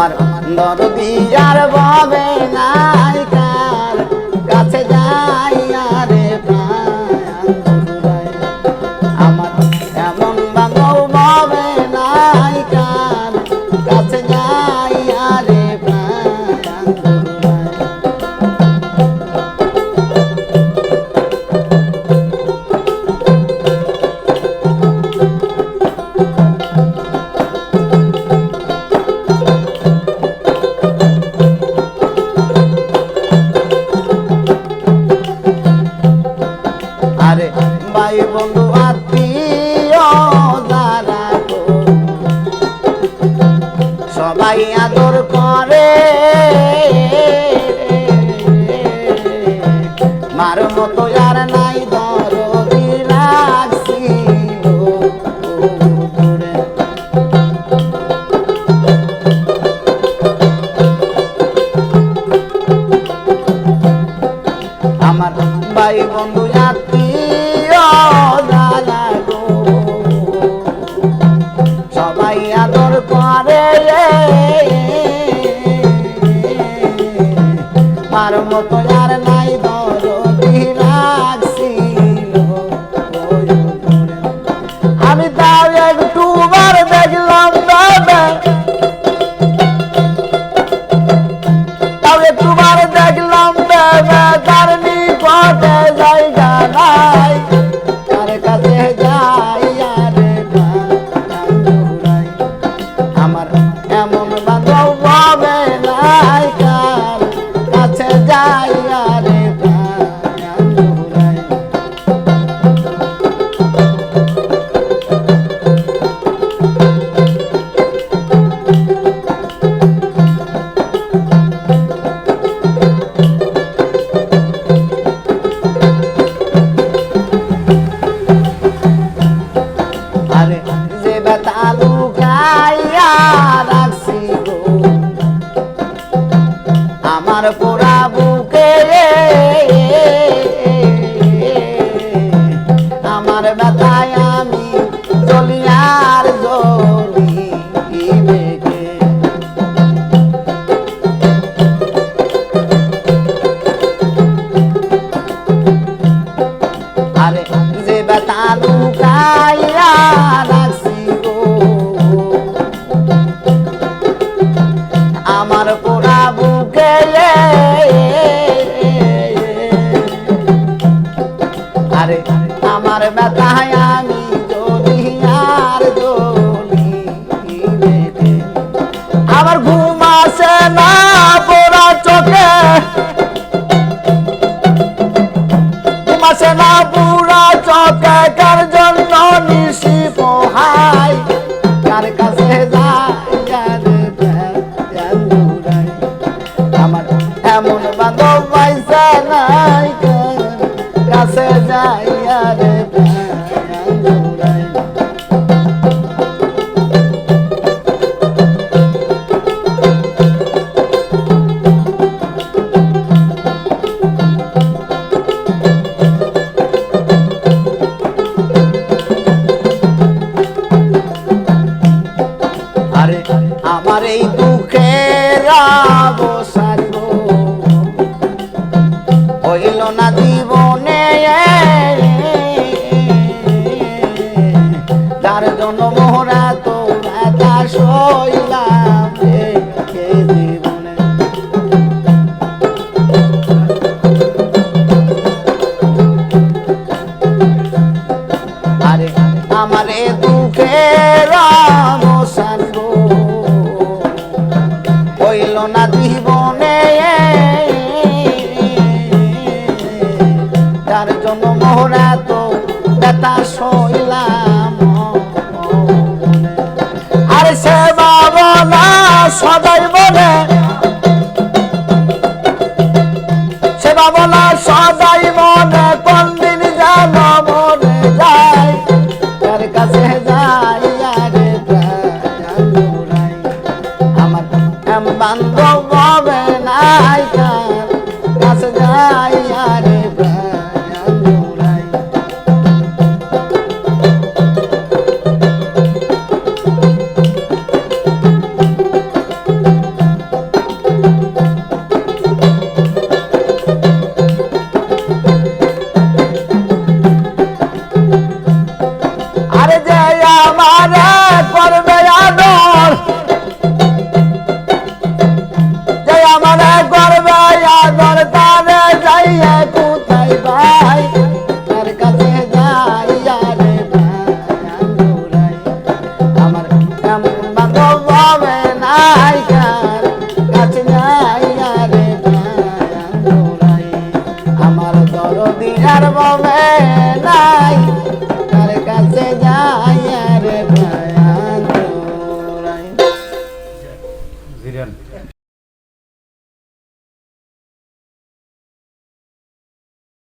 আমার দরদিয়ার বাবে। তার মতো আর নাই দরদি লাগছিল আমি তাও একটু বার দেখলাম দাদা। তাও একটু বার দেখলাম দাদা, তার নিকটে জায়গা না গেছে না পুরা চকেকার জন্য নিশি পোহায় হইল না জীবনে। তার জন্য মোহরা তোরা তা সইলাম তা সইলাম আর সে বাবলা সদাই মনে সে বাবলা সদাই মনে কোনদিন যেন মনে যায়। তার কাছে যাই আরে আমার এম বান্ধব হবে নাই। তার কাছে যাই আমার করবে আদর। যে আমার করবে আদর তারে যাইয়া